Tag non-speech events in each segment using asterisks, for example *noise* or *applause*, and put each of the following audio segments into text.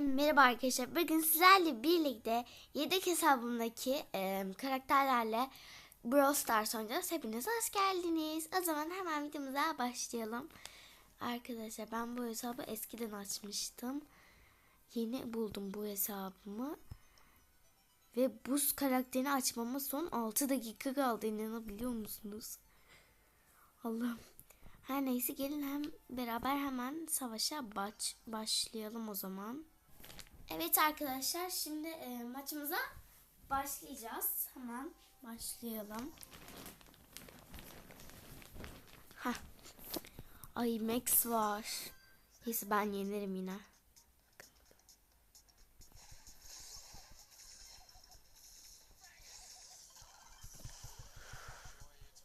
Merhaba arkadaşlar. Bugün sizlerle birlikte yedek hesabımdaki e, karakterlerle Brawl Stars oynayacağız. Hepiniz hoş geldiniz. O zaman hemen videomuza başlayalım. Arkadaşlar ben bu hesabı eskiden açmıştım. Yeni buldum bu hesabımı. Ve buz karakterini açmama son 6 dakika kaldı. İnanabiliyor musunuz? Allah'ım. Her neyse gelin hem beraber hemen savaşa baş, başlayalım o zaman. Evet arkadaşlar şimdi e, maçımıza başlayacağız. Hemen başlayalım. Heh. Ay Max var. Neyse ben yenerim yine.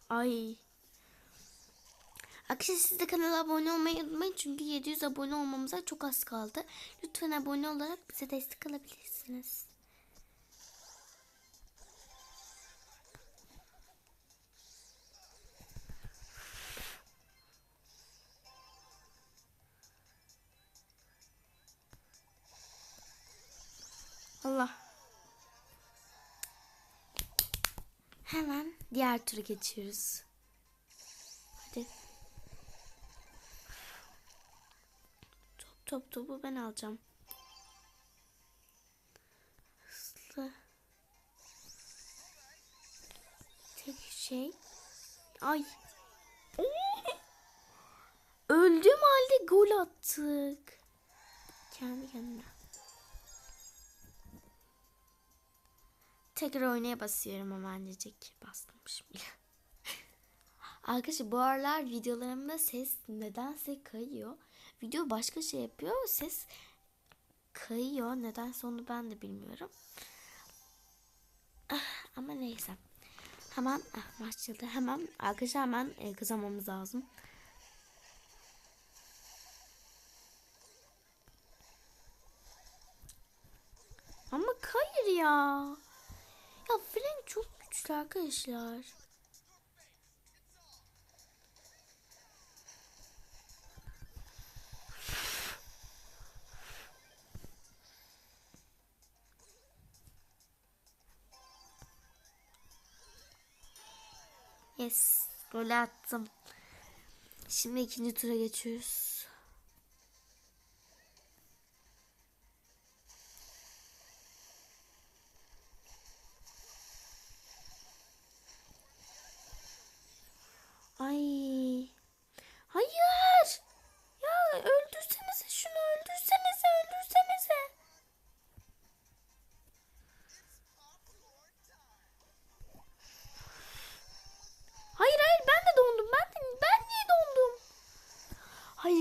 Ay. Arkadaşlar siz de kanala abone olmayı unutmayın. Çünkü 700 abone olmamıza çok az kaldı. Lütfen abone olarak bize destek alabilirsiniz. Allah. Hemen diğer tura geçiyoruz. Hadi. Top top topu ben alacağım. Hızlı. Tek şey. Ay. Öldüğüm halde gol attık. Kendi kendine. Tekrar oynaya basıyorum hemencik. Bastırmışım bile. *laughs* Arkadaşlar bu aralar videolarımda ses nedense kayıyor. Video başka şey yapıyor. Ses kayıyor. Nedense onu ben de bilmiyorum. Ah, ama neyse. Hemen ah, başladı. Hemen arkadaşlar hemen e, kazanmamız lazım. Ama hayır ya. Ya Frank çok güçlü arkadaşlar. Yes. Gol attım. Şimdi ikinci tura geçiyoruz.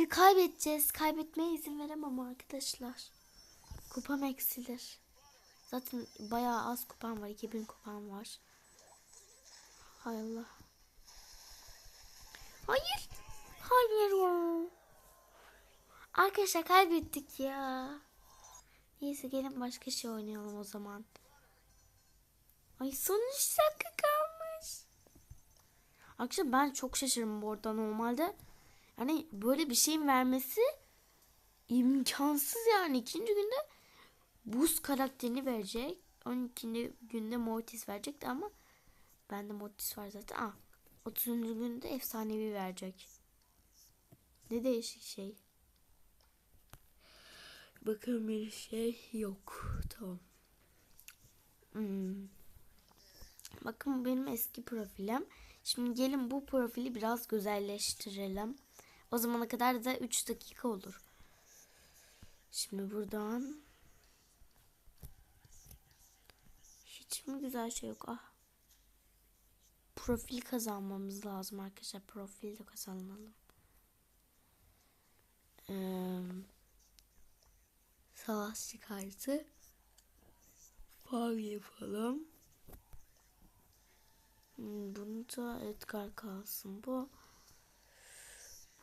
Kaybedeceğiz. Kaybetmeye izin veremem arkadaşlar. Kupam eksilir. Zaten bayağı az kupam var. 2000 kupam var. Hay Allah. Hayır. Hayır. Arkadaşlar kaybettik ya. Neyse gelin başka şey oynayalım o zaman. Ay son 3 dakika kalmış. Arkadaşlar ben çok şaşırdım bu arada normalde. Yani böyle bir şeyin vermesi imkansız yani. ikinci günde buz karakterini verecek. 12. günde Mortis verecekti ama bende Mortis var zaten. Aa, 30. günde efsanevi verecek. Ne değişik şey. Bakın bir şey yok. Tamam. Hmm. Bakın benim eski profilim. Şimdi gelin bu profili biraz güzelleştirelim. O zamana kadar da 3 dakika olur. Şimdi buradan hiç mi güzel şey yok? Ah. Profil kazanmamız lazım arkadaşlar. Profil de kazanalım. Ee, savaşçı kartı. Fav yapalım. Hmm, Bunu da Edgar kalsın. Bu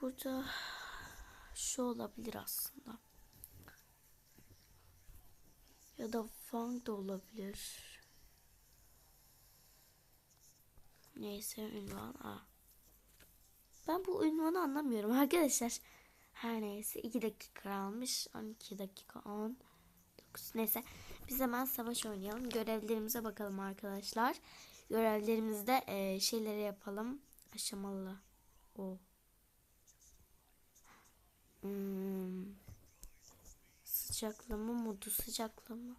burada şu olabilir aslında. Ya da Fang da olabilir. Neyse ünvan A. Ben bu ünvanı anlamıyorum *laughs* arkadaşlar. Her neyse 2 dakika kalmış. 12 dakika 10. Dokuz. Neyse biz hemen savaş oynayalım. Görevlerimize bakalım arkadaşlar. Görevlerimizde e, şeyleri yapalım. Aşamalı. O. Hmm. Sıcaklama modu sıcaklama.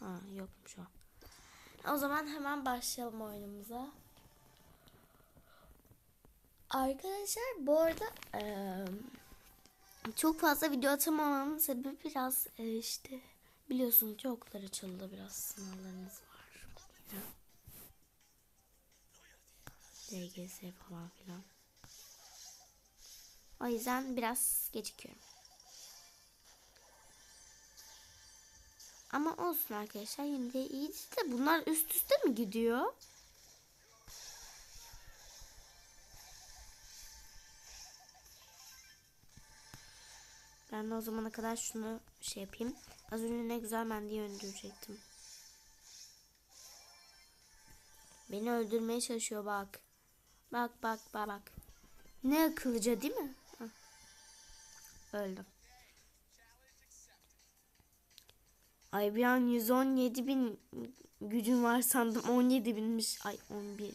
Ha yokmuş o. O zaman hemen başlayalım oyunumuza. Arkadaşlar bu arada eee, çok fazla video atamamamın sebebi biraz eee, işte biliyorsunuz ki okullar açıldı biraz sınavlarınız var. LGS falan filan. O yüzden biraz gecikiyorum. Ama olsun arkadaşlar yine de iyi de bunlar üst üste mi gidiyor? Ben de o zamana kadar şunu şey yapayım. Az önce ne güzel mendiyi öldürecektim. Beni öldürmeye çalışıyor bak. Bak bak bak bak. Ne akıllıca değil mi? Öldüm. Ay bir an 117 bin gücüm var sandım. 17 binmiş. Ay 11.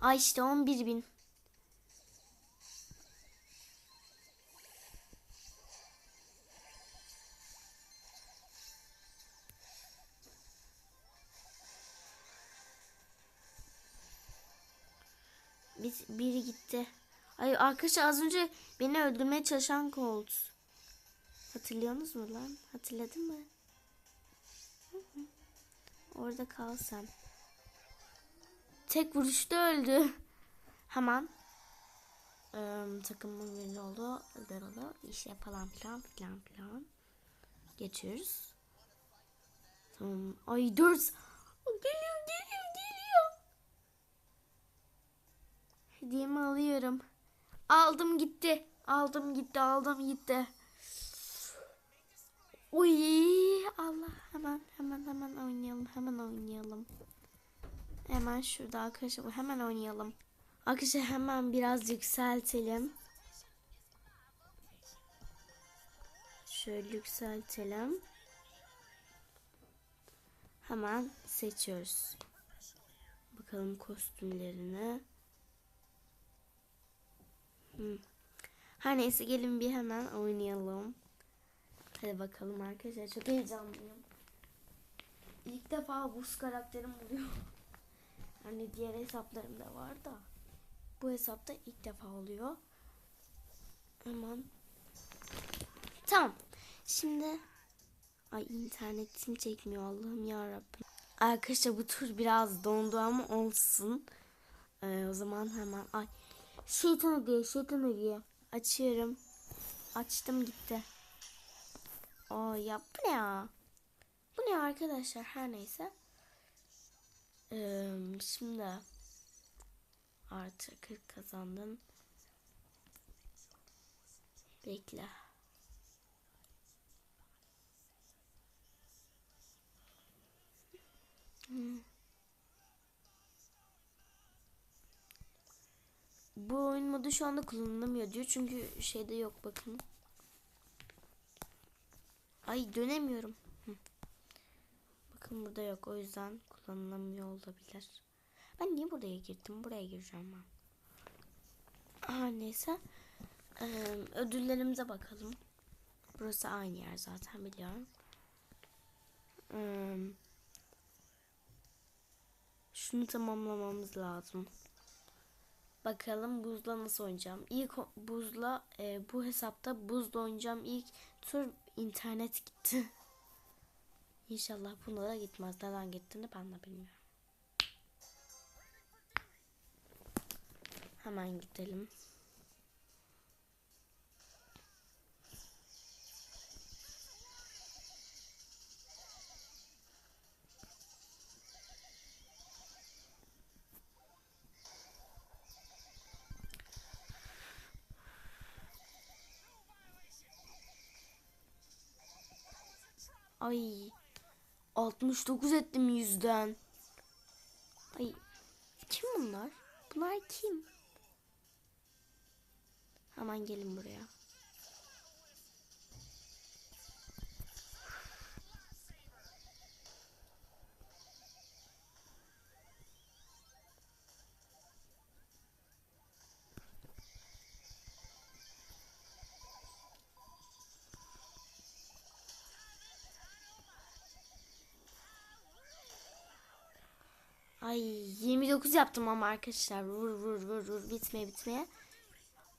Ay işte 11 bin. Biz, biri gitti. Ay arkadaşlar az önce beni öldürmeye çalışan Colt. Hatırlıyorsunuz mu lan? Hatırladın mı? Orada kal sen. Tek vuruşta öldü. *laughs* Hemen ıı, takımın birini oldu. Daralı işte falan filan filan filan. Geçiyoruz. Tamam. Ay dört. Geliyor geliyor geliyor. Hediyemi alıyorum. Aldım gitti. Aldım gitti aldım gitti. Uy Allah hemen hemen hemen oynayalım hemen oynayalım. Hemen şurada arkadaşlar hemen oynayalım. Arkadaşlar hemen biraz yükseltelim. Şöyle yükseltelim. Hemen seçiyoruz. Bakalım kostümlerini. Her neyse gelin bir hemen oynayalım. Hadi bakalım arkadaşlar çok heyecanlıyım. İlk defa buz karakterim oluyor. *laughs* Hani diğer hesaplarımda var da. Bu hesapta ilk defa oluyor. Hemen. Tamam. Şimdi ay internetim çekmiyor Allah'ım ya Rabbim. Arkadaşlar bu tur biraz dondu ama olsun. Ee, o zaman hemen ay şeytan hediye şeytan hediye açıyorum. Açtım gitti. Aa ya bu ne ya? Bu ne arkadaşlar her neyse. Ee, şimdi artı 40 kazandım. Bekle. Hmm. Bu oyun modu şu anda kullanılamıyor diyor. Çünkü şeyde yok bakın. Ay dönemiyorum. Hı. Bakın burada yok. O yüzden kullanılamıyor olabilir. Ben niye buraya girdim? Buraya gireceğim ben. Aha, neyse. Ee, ödüllerimize bakalım. Burası aynı yer zaten biliyorum. Ee, şunu tamamlamamız lazım. Bakalım buzla nasıl oynayacağım. İlk buzla e, bu hesapta buzla oynayacağım. İlk tur internet gitti. *laughs* İnşallah bunda da gitmez. Neden gittiğini ben de bilmiyorum. Hemen gidelim. Ay 69 ettim yüzden. Ay kim bunlar? Bunlar kim? Hemen gelin buraya. Ay 29 yaptım ama arkadaşlar. Vur vur vur vur bitmeye bitmeye.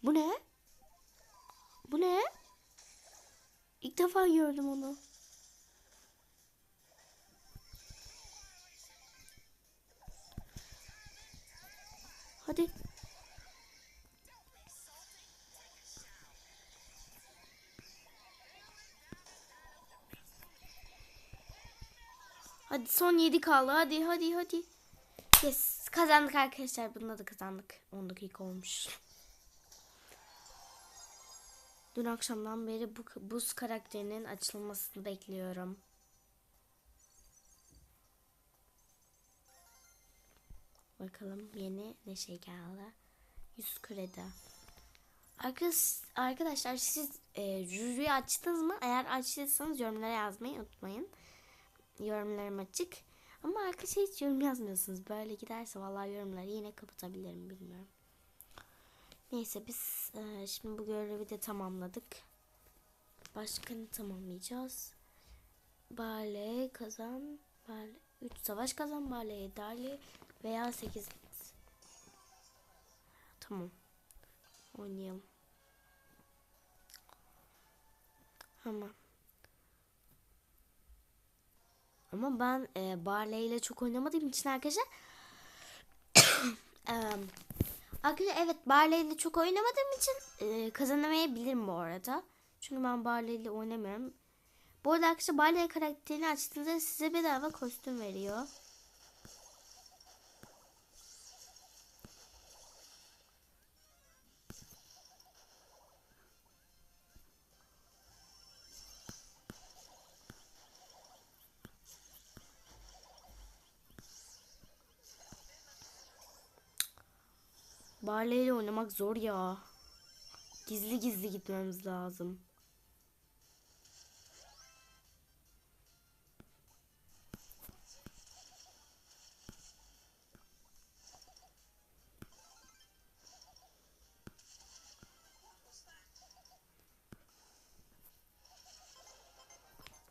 Bu ne? Bu ne? İlk defa gördüm onu. Hadi. Hadi son 7 kaldı. Hadi hadi hadi. Yes kazandık arkadaşlar. Bunda da kazandık. 10 dakika olmuş. Dün akşamdan beri bu buz karakterinin açılmasını bekliyorum. Bakalım yeni ne şey geldi. 100 kredi. Arkadaş, arkadaşlar siz e, jüriyi açtınız mı? Eğer açtıysanız yorumlara yazmayı unutmayın. Yorumlarım açık. Ama arkadaşlar hiç yorum yazmıyorsunuz. Böyle giderse vallahi yorumları yine kapatabilirim bilmiyorum. Neyse biz e, şimdi bu görevi de tamamladık. Başka ne tamamlayacağız? Bale kazan. Bale 3 savaş kazan. Bale dali veya 8 Tamam. Oynayalım. Tamam. Ama ben e, Barley ile çok oynamadığım için arkadaşlar *coughs* em, Arkadaşlar evet Barley ile çok oynamadığım için e, kazanamayabilirim bu arada. Çünkü ben Barley ile oynamıyorum. Bu arada arkadaşlar Barley karakterini açtığınızda size bedava kostüm veriyor. Barley ile oynamak zor ya. Gizli gizli gitmemiz lazım.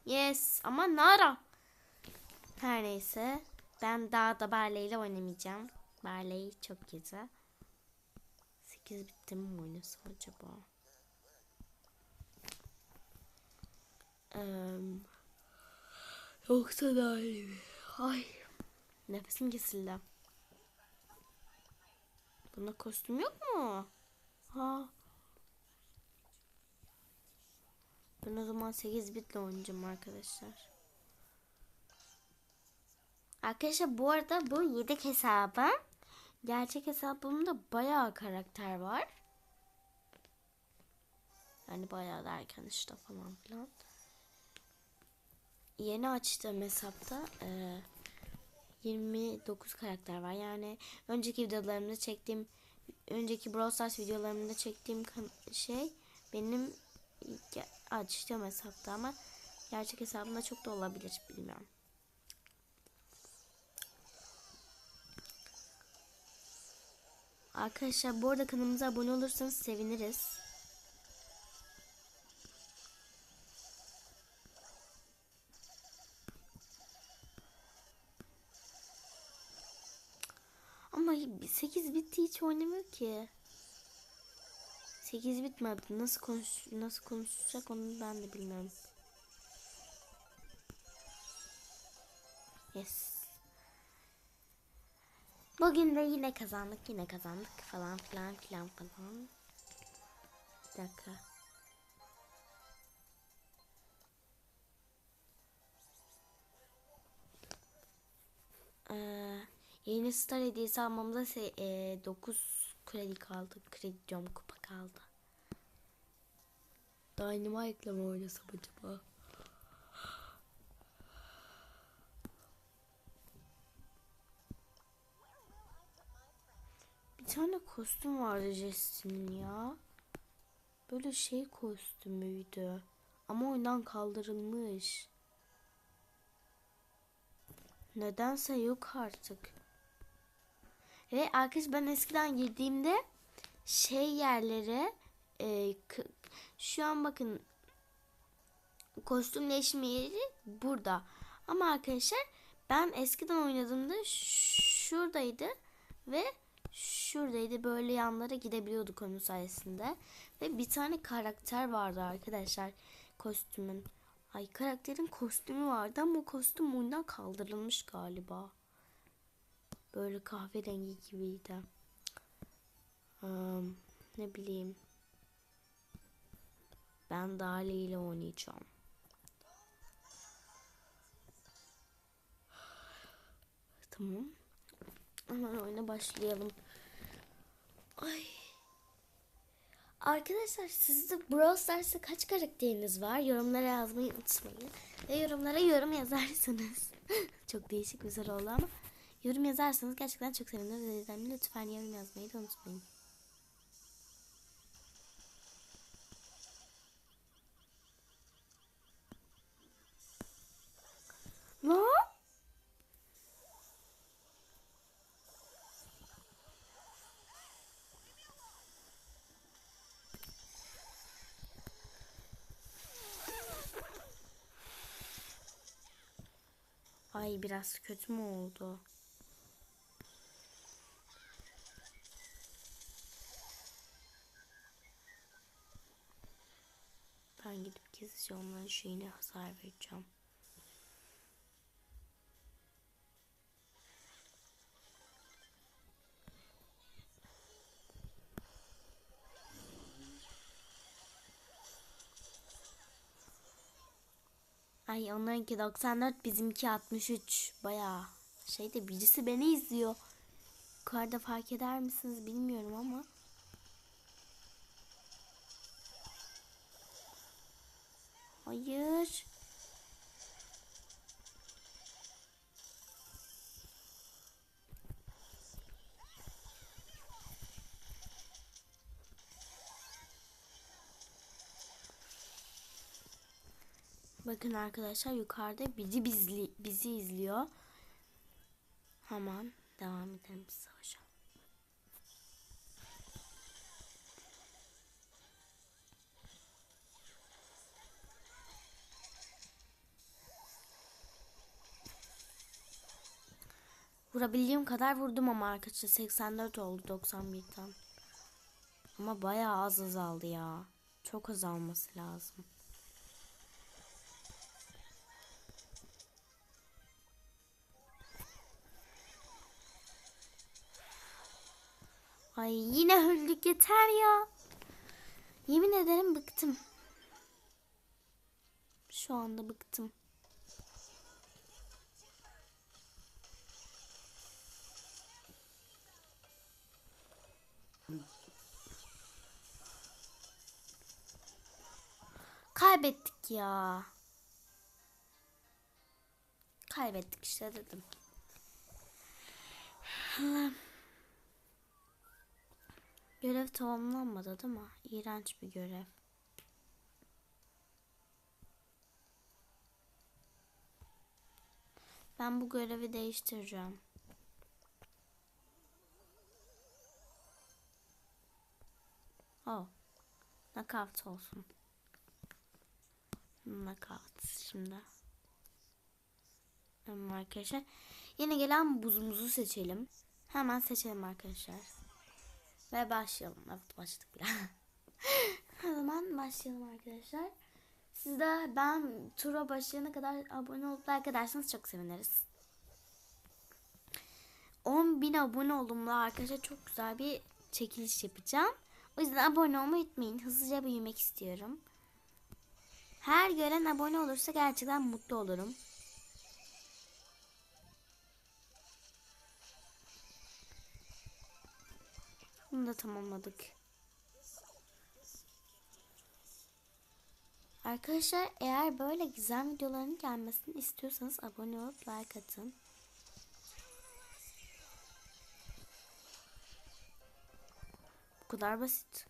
Yes ama Nara. Her neyse. Ben daha da Barley ile oynamayacağım. Barley çok güzel. 8 bitti mi oynasam acaba? Ee, yoksa iyi. Ay. Nefesim kesildi. Bunda kostüm yok mu? Ha. Ben o zaman 8 bitle oynayacağım arkadaşlar. Arkadaşlar bu arada bu yedek hesabım. Gerçek hesabımda bayağı karakter var. Yani bayağı derken işte falan filan. Yeni açtığım hesapta e, 29 karakter var. Yani önceki videolarımda çektiğim önceki Brawl Stars videolarımda çektiğim şey benim açtığım hesapta ama gerçek hesabımda çok da olabilir bilmiyorum. Arkadaşlar bu arada kanalımıza abone olursanız seviniriz. Ama 8 bitti hiç oynamıyor ki. 8 bitmedi. Nasıl konuş nasıl konuşacak onu ben de bilmiyorum. Yes. Bugün de yine kazandık yine kazandık falan filan filan falan. Bir dakika. Ee, yeni star hediyesi almamıza e, 9 kredi kaldı. Kredi diyorum kupa kaldı. Dynamite'la mı oynasam acaba? Bir tane kostüm vardı Jesse'nin ya. Böyle şey kostümüydü. Ama oyundan kaldırılmış. Nedense yok artık. Ve arkadaş ben eskiden girdiğimde şey yerlere e, şu an bakın kostüm değişimi yeri burada. Ama arkadaşlar ben eskiden oynadığımda şuradaydı ve şuradaydı. Böyle yanlara gidebiliyorduk onun sayesinde. Ve bir tane karakter vardı arkadaşlar kostümün. Ay karakterin kostümü vardı ama o kostüm oyundan kaldırılmış galiba. Böyle kahverengi gibiydi. Um, ne bileyim. Ben Dali ile oynayacağım. Tamam. Hemen oyuna başlayalım. Ay. Arkadaşlar sizde Brawl Stars'ta kaç karakteriniz var? Yorumlara yazmayı unutmayın. Ve yorumlara yorum yazarsanız. *laughs* çok değişik bir soru oldu ama. Yorum yazarsanız gerçekten çok seviniriz. O yüzden lütfen yorum yazmayı da unutmayın. Ne? Ay biraz kötü mü oldu? Ben gidip gizlice onların şeyine hasar vereceğim. Ay onlarınki 94 bizimki 63 bayağı şeyde birisi beni izliyor. Yukarıda fark eder misiniz bilmiyorum ama. Hayır. Bakın arkadaşlar yukarıda bizi bizli, bizi izliyor. Hemen devam edelim savaşa. Vurabildiğim kadar vurdum ama arkadaşlar 84 oldu 91'den. Ama bayağı az azaldı ya. Çok azalması lazım. Ay yine öldük yeter ya. Yemin ederim bıktım. Şu anda bıktım. Kaybettik ya. Kaybettik işte dedim. Görev tamamlanmadı değil mi? İğrenç bir görev. Ben bu görevi değiştireceğim. Oh. Knockout olsun. Knockout şimdi. Arkadaşlar. Yeni gelen buzumuzu seçelim. Hemen seçelim arkadaşlar. Ve başlayalım. Evet başladık bile. *laughs* o zaman başlayalım arkadaşlar. Siz de ben tura başlayana kadar abone olup like ederseniz çok seviniriz. 10.000 abone olumlu arkadaşlar çok güzel bir çekiliş yapacağım. O yüzden abone olmayı unutmayın. Hızlıca büyümek istiyorum. Her gören abone olursa gerçekten mutlu olurum. Bunu da tamamladık. Arkadaşlar eğer böyle güzel videoların gelmesini istiyorsanız abone olup like atın. Bu kadar basit.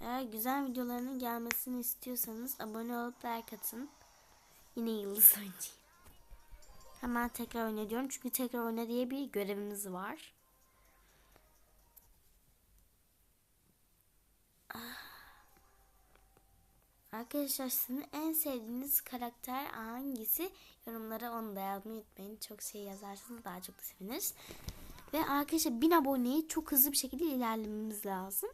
Eğer güzel videolarının gelmesini istiyorsanız abone olup like atın. Yine yıldız oynayayım. Hemen tekrar oyna. Çünkü tekrar oyna diye bir görevimiz var. Arkadaşlar sizin en sevdiğiniz karakter hangisi? Yorumlara onu da yazmayı unutmayın. Çok şey yazarsanız daha çok da seviniriz. Ve arkadaşlar 1000 aboneyi çok hızlı bir şekilde ilerlememiz lazım.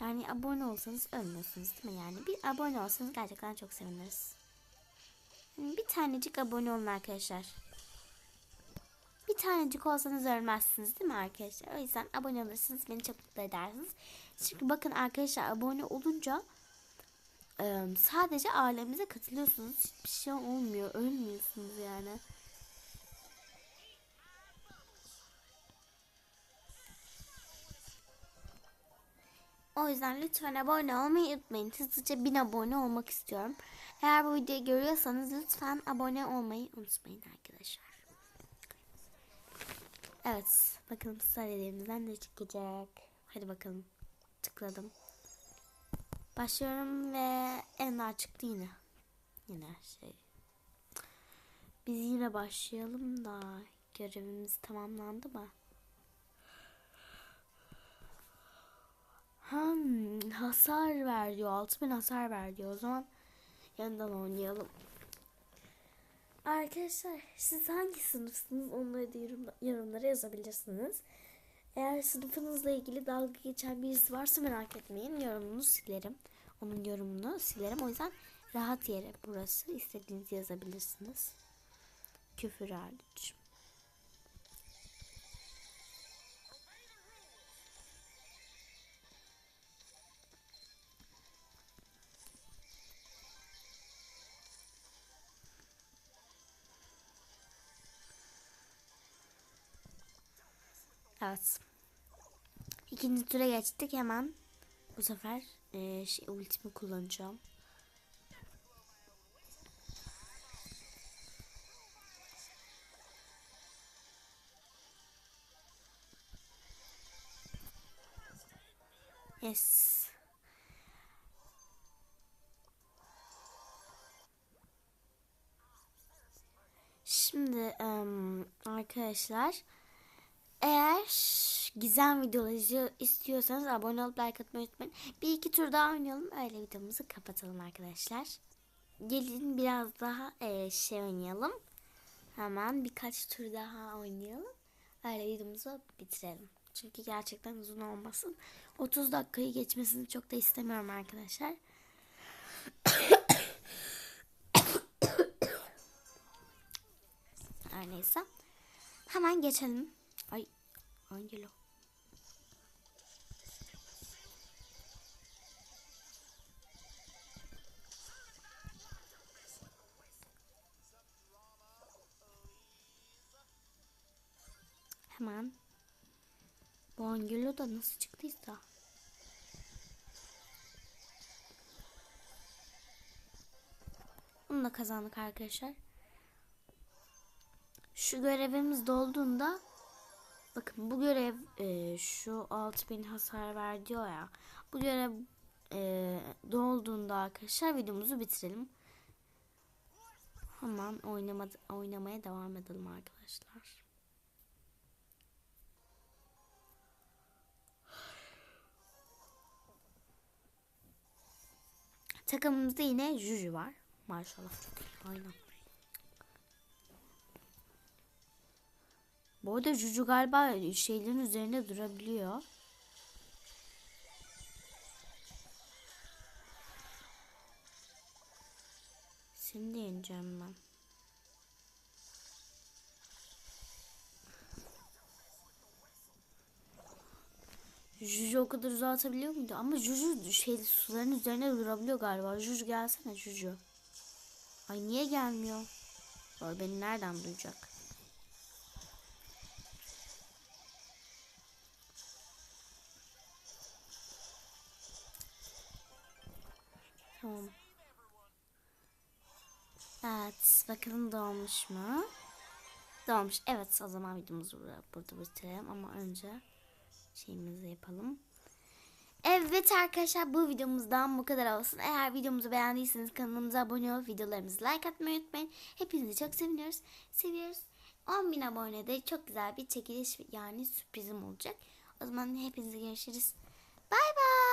Yani abone olsanız ölmüyorsunuz değil mi? Yani bir abone olsanız gerçekten çok seviniriz. Bir tanecik abone olun arkadaşlar. Bir tanecik olsanız ölmezsiniz değil mi arkadaşlar? O yüzden abone olursanız beni çok mutlu edersiniz. Çünkü bakın arkadaşlar abone olunca e, sadece ailemize katılıyorsunuz. Hiçbir şey olmuyor. Ölmüyorsunuz yani. O yüzden lütfen abone olmayı unutmayın. Hızlıca 1000 abone olmak istiyorum. Eğer bu videoyu görüyorsanız lütfen abone olmayı unutmayın arkadaşlar. Evet. Bakalım sarılarımızdan ne çıkacak. Hadi bakalım. Tıkladım. Başlıyorum ve Enler çıktı yine. Yine şey. Biz yine başlayalım da görevimiz tamamlandı mı? Hmm, hasar ver diyor. 6000 hasar ver diyor. O zaman yandan oynayalım. Arkadaşlar siz hangi sınıfsınız onları da yorum, yorumlara yazabilirsiniz. Eğer sınıfınızla ilgili dalga geçen birisi varsa merak etmeyin. Yorumunu silerim. Onun yorumunu silerim. O yüzden rahat yere burası. istediğinizi yazabilirsiniz. Küfür hariç. Evet. İkinci tura geçtik hemen. Bu sefer e, şey, ultimi kullanacağım. Yes. Şimdi em, arkadaşlar eğer gizem videoları istiyorsanız abone olup like atmayı unutmayın. Bir iki tur daha oynayalım. Öyle videomuzu kapatalım arkadaşlar. Gelin biraz daha e, şey oynayalım. Hemen birkaç tur daha oynayalım. Öyle videomuzu bitirelim. Çünkü gerçekten uzun olmasın. 30 dakikayı geçmesini çok da istemiyorum arkadaşlar. *coughs* Her neyse. Hemen geçelim. Angelo. Hemen. Bu Angelo da nasıl çıktıysa. Bunu da kazandık arkadaşlar. Şu görevimiz dolduğunda bakın bu görev e, şu 6000 hasar ver diyor ya. Bu görev e, dolduğunda arkadaşlar videomuzu bitirelim. Hemen oynama, oynamaya devam edelim arkadaşlar. Takımımızda yine Juju var. Maşallah çok iyi. Aynen. Bu arada Juju galiba şeylerin üzerinde durabiliyor. Seni de yeneceğim ben. Juju o kadar uzağa atabiliyor muydu? Ama Juju şey suların üzerine durabiliyor galiba. Juju gelsene Juju. Ay niye gelmiyor? O beni nereden duyacak? Tamam. Evet. Bakalım doğmuş mu? Doğmuş. Evet o zaman videomuzu burada, burada bitirelim. Ama önce şeyimizi yapalım. Evet arkadaşlar bu videomuzdan bu kadar olsun. Eğer videomuzu beğendiyseniz kanalımıza abone olup videolarımızı like atmayı unutmayın. Hepinizi çok seviyoruz. Seviyoruz. 10.000 abonede çok güzel bir çekiliş yani sürprizim olacak. O zaman hepinize görüşürüz. Bay bay.